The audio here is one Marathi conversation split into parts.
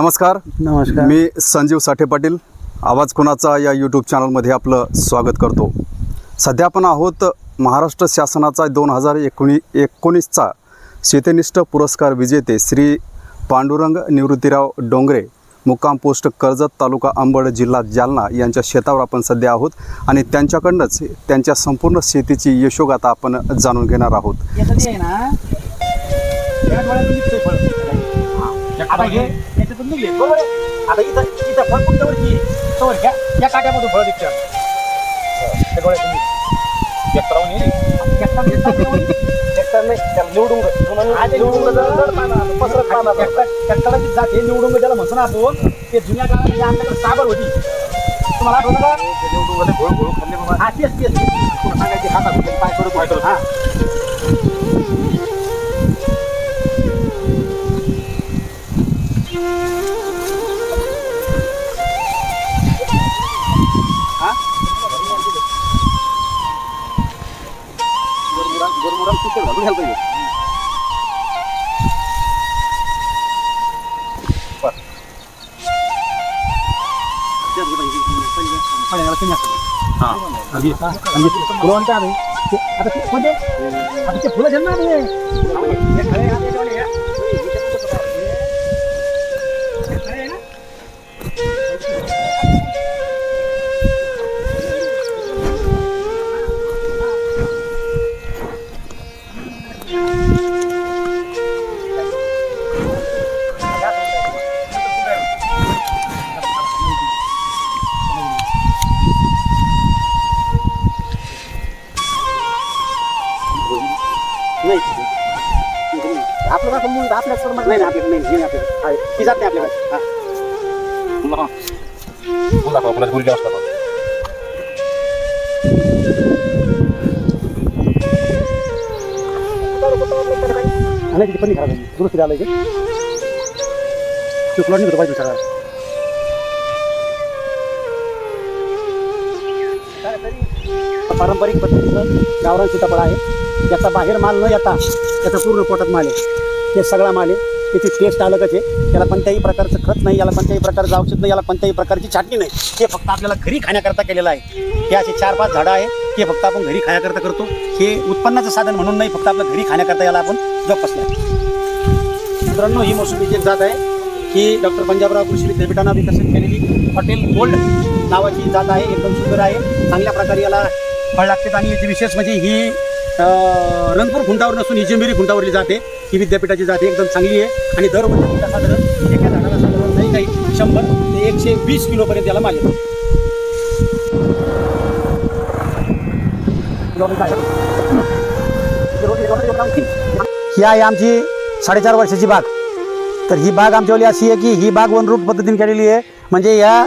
नमस्कार. नमस्कार. मी संजीव साठे पाटील. आवाज कोणाचा या यूट्यूब चॅनलमध्ये आपलं स्वागत करतो. सध्या आपण आहोत महाराष्ट्र शासनाचा दोन हजार एकोणी एकोणीसचा शेतनिष्ठ पुरस्कार विजेते श्री पांडुरंग निवृत्तीराव डोंगरे मुक्काम पोस्ट कर्जत तालुका अंबड जिल्हा जालना यांच्या शेतावर आपण सध्या आहोत आणि त्यांच्याकडनंच त्यांच्या संपूर्ण शेतीची यशोगाथा आपण जाणून घेणार आहोत. या डोळ्यातून फळ. आता हे याच्यातून निघले. बरोबर आहे? आता इथं इथं फळ वर्षी आहे. तोवर घ्या या काट्यामधून फळ निघतात त्या डोळ्यातून निघतं. ट्रॅक्टर- ट्रॅक्टराची जात हे निवडुंग ज्याला म्हणतो ना आपण. ते जुन्या काळामध्ये आमच्याकडे साबर होती. तुम्हाला आठवतं का? हा तेच तेच. सांगायचे? हातात होते, पाय व्हायचं. हा. पहिल्याला कमी असतं. आणि- आणि फुलं आपलं कसं मूळ आपल्याकडे मग नाही आपल्याकडे नाही नाही आपल्याकडे. ती जात नाही आपल्याकडे. हा. आणि किती पण खराब आहे दुरुस्ती आलं इथे चुकलं नाही पाहिजे सगळं पारंपरिक पद्धतीचं गावरान सीताफळ आहे. त्याचा बाहेर माल न येता त्याचा पूर्ण पोटात माल आहे. हे सगळा माल आहे. त्याची टेस्ट अलगच आहे. त्याला कोणत्याही प्रकारचं खत नाही याला कोणत्याही प्रकारचं औषध नाही याला कोणत्याही प्रकारची छाटणी नाही. हे फक्त आपल्याला घरी खाण्याकरता केलेलं आहे. हे असे चार पाच झाडं आहे हे फक्त आपण घरी खाण्याकरता करतो. हे उत्पन्नाचं साधन म्हणून नाही फक्त आपलं घरी खाण्याकरता याला आपण जोपासलं आहे. मित्रांनो ही मोसंबीची एक जात आहे ही डॉक्टर पंजाबराव कृषी विद्यापीठानं विकसित केलेली हॉटेल गोल्ड नावाची जात आहे. एकदम सुंदर आहे. चांगल्या प्रकारे याला फळ लागतात. आणि याची विशेष म्हणजे ही रंगपूर खुंटावर नसून ही खुंटावरली जाते. ही विद्यापीठाची जाते एकदम चांगली आहे. आणि दरवर्षी तिला साधारण एका झाडाला साधारण नाही काही शंभर ते एकशे वीस किलोपर्यंत याला माल ही आहे आमची साडेचार वर्षाची बाग. तर ही बाग आमच्यावाली अशी आहे की ही बाग वन रूट पद्धतीने केलेली आहे. म्हणजे या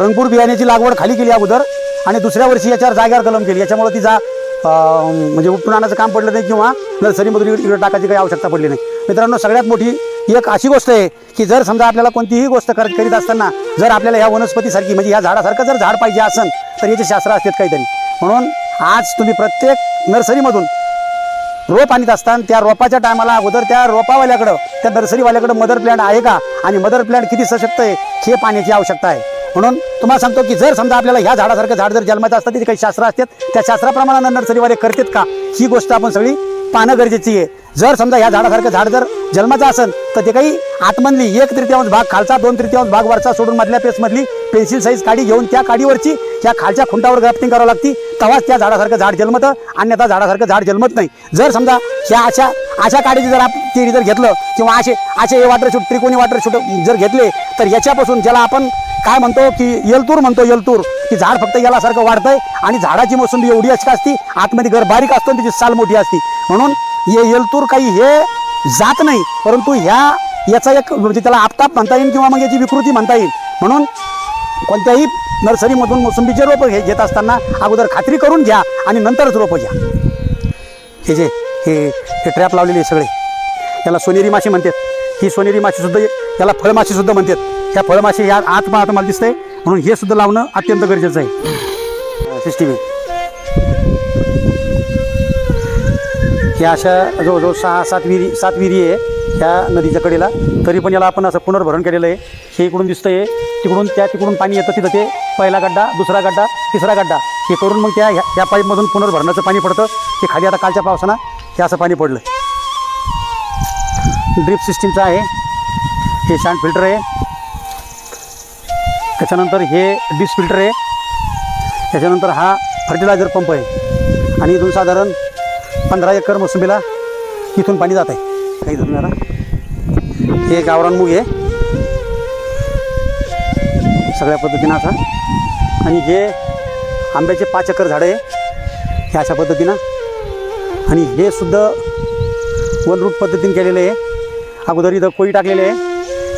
रंगपूर बियाण्याची लागवड खाली केली अगोदर आणि दुसऱ्या वर्षी याच्यावर जाग्यावर कलम केली. याच्यामुळे तिचा जा म्हणजे उपटून आणायचं काम पडलं नाही किंवा नर्सरीमधून इकडे टाकायची काही आवश्यकता पडली नाही. मित्रांनो सगळ्यात मोठी एक अशी गोष्ट आहे की जर समजा आपल्याला कोणतीही गोष्ट करत करीत असताना जर आपल्याला ह्या वनस्पतीसारखी म्हणजे ह्या झाडासारखं जर झाड पाहिजे असेल तर याचे शास्त्र असतात काहीतरी. म्हणून आज तुम्ही प्रत्येक नर्सरीमधून रोप आणत असताना त्या रोपाच्या टायमाला अगोदर त्या रोपावाल्याकडं त्या नर्सरीवाल्याकडं मदर प्लॅन्ट आहे का? आणि मदर प्लॅन्ट किती सशक्त आहे हे पाण्याची आवश्यकता आहे. म्हणून तुम्हाला सांगतो की जर समजा आपल्याला ह्या झाडासारखं झाड जर जन्माचं असतं तिथे काही शास्त्र असतात त्या शास्त्राप्रमाणे नर्सरीवाले करतात का? ही गोष्ट आपण सगळी पाहणं गरजेची आहे. जर समजा ह्या झाडासारखं झाड जर जन्माचं असेल तर ते काही आतमधली एक तृतीयांश भाग खालचा दोन तृतीयांश भाग वरचा सोडून मधल्या पेसमधली पेन्सिल साईज काडी घेऊन त्या काडीवरची त्या खालच्या खुंटावर ग्राफ्टिंग करावं लागती तेव्हाच त्या झाडासारखं झाड जन्मतं अन्यथा झाडासारखं झाड जन्मत नाही. जर समजा ह्या अशा अशा काडीची जर आपण केळी जर घेतलं किंवा असे असे वॉटर शूट त्रिकोणी वॉटर शूट जर घेतले तर याच्यापासून ज्याला आपण काय म्हणतो की येलतूर म्हणतो येलतूर. की झाड फक्त यालासारखं वाढतंय आणि झाडाची मोसंबी एवढी अशी असती आतमध्ये घर बारीक असतो आणि त्याची साल मोठी असती. म्हणून हे येलतूर काही हे जात नाही परंतु ह्या याचा एक म्हणजे त्याला आपताप म्हणता येईल किंवा मग याची विकृती म्हणता येईल. म्हणून कोणत्याही नर्सरीमधून मोसंबीचे रोपं घे घेत असताना अगोदर खात्री करून घ्या आणि नंतरच रोपं घ्या. हे जे हे हे ट्रॅप लावलेले सगळे. त्याला सोनेरी माशी म्हणतात. ही सोनेरी माशी सुद्धा त्याला सुद्धा म्हणतात. ह्या फळमाशी या आत पाहता मला दिसतंय. म्हणून हे सुद्धा लावणं अत्यंत गरजेचं आहे. सिस्टीम ह्या अशा जवळजवळ सहा सात विहिरी सात विहिरी आहे ह्या नदीच्या कडेला. तरी पण याला आपण असं पुनर्भरण केलेलं आहे. हे इकडून दिसतंय. तिकडून त्या तिकडून पाणी येतं तिथं ते. पहिला गड्डा दुसरा गड्डा तिसरा गड्डा. हे करून मग त्या ह्या ह्या पाईपमधून पुनर्भरणाचं पाणी पडतं. ते खाली आता कालच्या पावसानं हे असं पाणी पडलं. ड्रीप सिस्टीमचं आहे. हे शांट फिल्टर आहे. त्याच्यानंतर हे डिस फिल्टर आहे. त्याच्यानंतर हा फर्टिलायझर पंप आहे. आणि इथून साधारण पंधरा एकर मोसंबीला इथून पाणी जात आहे. काही इथून जरा हे गावरान मूग आहे. सगळ्या पद्धतीनं असा. आणि हे आंब्याचे पाच एकर झाडं आहे. हे अशा पद्धतीनं आणि हे सुद्धा वनरूट पद्धतीने केलेलं आहे. अगोदर इथं कोळी टाकलेले आहे.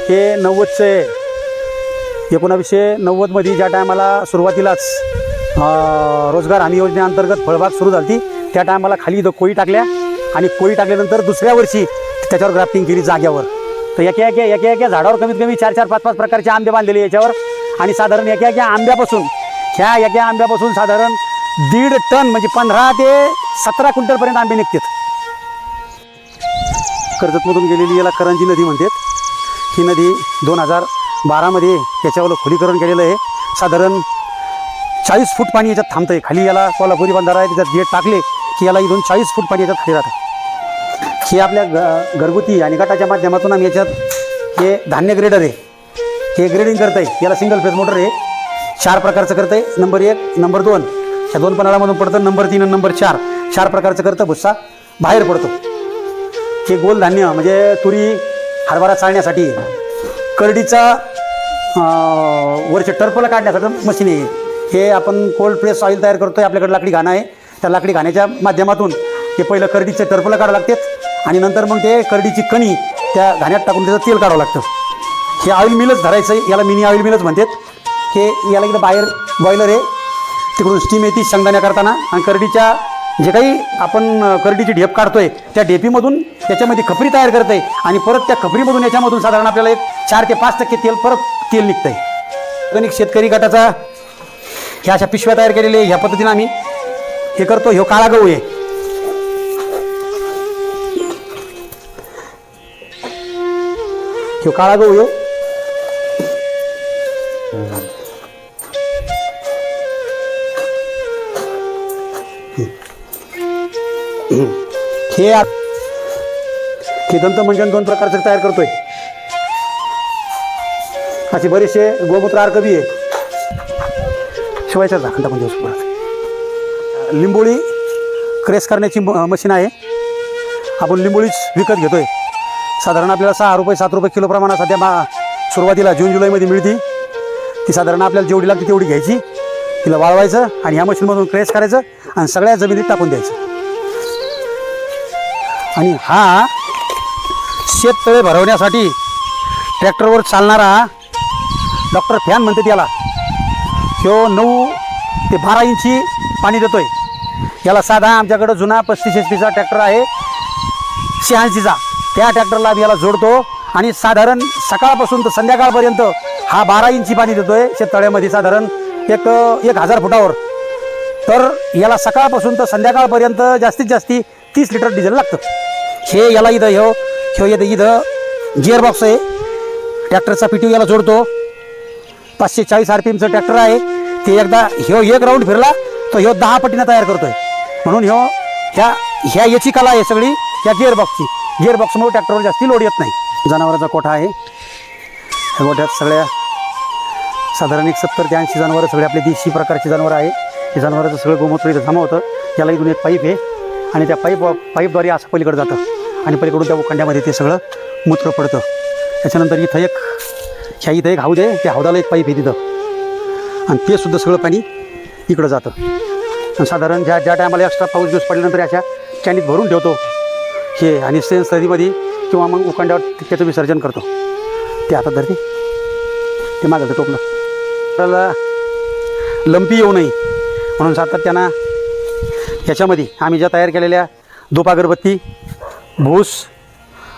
हे नव्वदचं आहे. एकोणावीसशे नव्वदमध्ये ज्या टायमाला सुरुवातीलाच रोजगार हमी योजनेअंतर्गत फळबाग सुरू झाली त्या टायमाला खाली इथं कोळी टाकल्या आणि कोळी टाकल्यानंतर दुसऱ्या वर्षी त्याच्यावर ग्राफ्टिंग केली जाग्यावर. तर एका एका एका एका झाडावर कमीत कमी चार चार पाच पाच प्रकारचे आंबे बांधलेले याच्यावर आणि साधारण एका एका आंब्यापासून ह्या एका आंब्यापासून साधारण दीड टन म्हणजे पंधरा ते सतरा क्विंटलपर्यंत आंबे निघतात. कर्जतमधून गेलेली याला करंजी नदी म्हणतात. ही नदी दोन हजार बारामध्ये याच्यावर खोलीकरण केलेलं आहे. साधारण चाळीस फूट पाणी याच्यात थांबतं आहे खाली याला कोल्हापुरी बंधारा आहे त्याच्यात गेट टाकले की याला इथून चाळीस फूट पाणी याच्यात खाली राहतं. हे आपल्या ग घरगुती आणि गटाच्या माध्यमातून आम्ही याच्यात हे धान्य ग्रेडर आहे. हे ग्रेडिंग करतं आहे याला सिंगल फेज मोटर आहे. चार प्रकारचं करतं आहे नंबर एक नंबर दोन ह्या दोन पन्हाळामधून पडतं. नंबर तीन आणि नंबर चार. चार प्रकारचं करतं भुस्सा. बाहेर पडतो. हे गोल धान्य म्हणजे तुरी हरभरा चालण्यासाठी करडीचा वरचे टर्पला काढण्यासाठी मशीन आहे हे. आपण कोल्ड प्रेस ऑइल तयार करतो आहे आपल्याकडे लाकडी घाणं आहे. त्या लाकडी घाण्याच्या माध्यमातून ते पहिलं करडीचे टर्पला काढावं लागतात. आणि नंतर मग ते करडीची कणी त्या घाण्यात टाकून त्याचं तेल काढावं लागतं. हे ऑइल मिलच धरायचं आहे. याला मिनी ऑइल मिलच म्हणतात. हे याला इकडं बाहेर बॉयलर आहे. तिकडून स्टीम येते शेंगदाण्या करताना. आणि करडीच्या जे काही आपण करडीची ढेप काढतोय त्या ढेपीमधून त्याच्यामध्ये खपरी तयार करते आणि परत त्या खपरीमधून याच्यामधून साधारण आपल्याला एक चार ते पाच टक्के तेल परत तेल निघतंय. गणिक शेतकरी गटाचा ह्या अशा पिशव्या तयार केलेल्या आहे ह्या पद्धतीनं आम्ही हे करतो. ह्यो काळा गहू आहे. ह्यो काळा गहू आहे. हे आ- हे दंतमंजन दोन प्रकारचे तयार करतोय. असे बरेचसे गोमूत्र अर्क बी आहे. शिवायचा झाकण टाकून दिवस परत लिंबोळी क्रेस करण्याची म- मशीन आहे. आपण लिंबोळीच विकत घेतोय. साधारण आपल्याला सहा रुपये सात रुपये किलो प्रमाणात सध्या मा सुरुवातीला जून जुलैमध्ये मिळते. ती साधारण आपल्याला जेवढी लागते तेवढी घ्यायची. तिला वाळवायचं आणि ह्या मशीनमधून क्रेस करायचं आणि सगळ्या जमिनीत टाकून द्यायचं. आणि हा शेततळे भरवण्यासाठी ट्रॅक्टरवर चालणारा डॉक्टर फॅन म्हणते त्याला तो नऊ ते बारा इंची पाणी देतोय. याला साधा आमच्याकडं जुना पस्तीस एच पीचा ट्रॅक्टर आहे. शहाऐंशीचा. त्या ट्रॅक्टरला आम्ही याला जोडतो आणि साधारण सकाळपासून तर संध्याकाळपर्यंत हा बारा इंची पाणी देतोय शेततळ्यामध्ये साधारण एक एक हजार फुटावर. तर याला सकाळपासून तर संध्याकाळपर्यंत जास्तीत जास्ती तीस लिटर डिझेल लागतं. हे याला इथं ह्यो हो, ह्यो येतं इथं गिअरबॉक्स आहे. ट्रॅक्टरचा पी याला जोडतो. पाचशे चाळीस आर पी एमचं ट्रॅक्टर आहे. ते एकदा ह्यो हो, एक राऊंड फिरला तर ह्यो हो, दहा पटीनं तयार करतोय. म्हणून ह्यो ह्या ह्या याची कला आहे सगळी या गिअरबॉक्सची गिअरबॉक्समुळे ट्रॅक्टरवर जास्ती लोड येत नाही. जनावरांचा कोठा आहे. ह्या गोठ्यात सगळ्या साधारण एक सत्तर ते ऐंशी जनावरं सगळे आपले देशी प्रकारची जनावरं आहे हे जनावरांचं सगळं गोमूत्र इथं जमा होतं याला इथून एक पाईप आहे. आणि त्या पाईप पाईपद्वारे असं पलीकडं जातं. आणि पलीकडून त्या उखंड्यामध्ये ते सगळं मूत्र पडतं. त्याच्यानंतर इथं एक ह्या इथं एक हौद आहे. त्या हौदाला एक पाईप आहे तिथं. आणि ते सुद्धा सगळं पाणी इकडं जातं. आणि साधारण ज्या ज्या टायमाला एक्स्ट्रा पाऊस दिवस पडल्यानंतर अशा कॅनीत भरून ठेवतो. हे आणि सेन्स नदीमध्ये किंवा मग उखंड्यावर त्याचं विसर्जन करतो. ते हातात धरते. ते माझं टोपलं. त्याला लंपी येऊ नये. म्हणून सातत्यानं याच्यामध्ये आम्ही ज्या तयार केलेल्या धूप अगरबत्ती भूस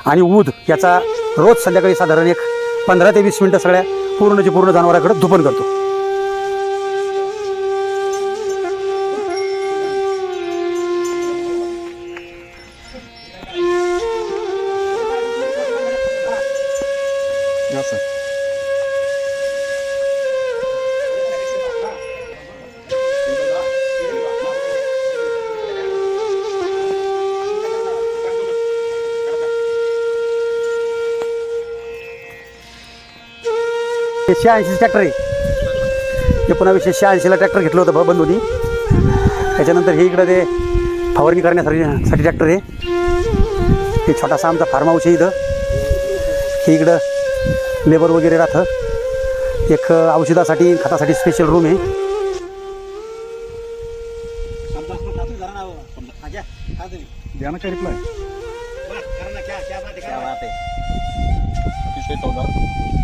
आणि ऊद याचा रोज संध्याकाळी साधारण एक पंधरा ते वीस मिनटं सगळ्या पूर्णची पूर्ण जनावराकडं धुपन करतो. हे शहाऐंशी ट्रॅक्टर आहे. एकोणावीसशे शहाऐंशीला ट्रॅक्टर घेतलं होतं ब- बंधूनी. त्याच्यानंतर हे इकडं ते फवारणी करण्यासाठी साठी ट्रॅक्टर आहे. हे छोटासा आमचा फार्म हाऊस आहे इथं. हे इकडं लेबर वगैरे राहतं. एक औषधासाठी खतासाठी स्पेशल रूम आहे. काय रिप्लाय अतिशय चौदा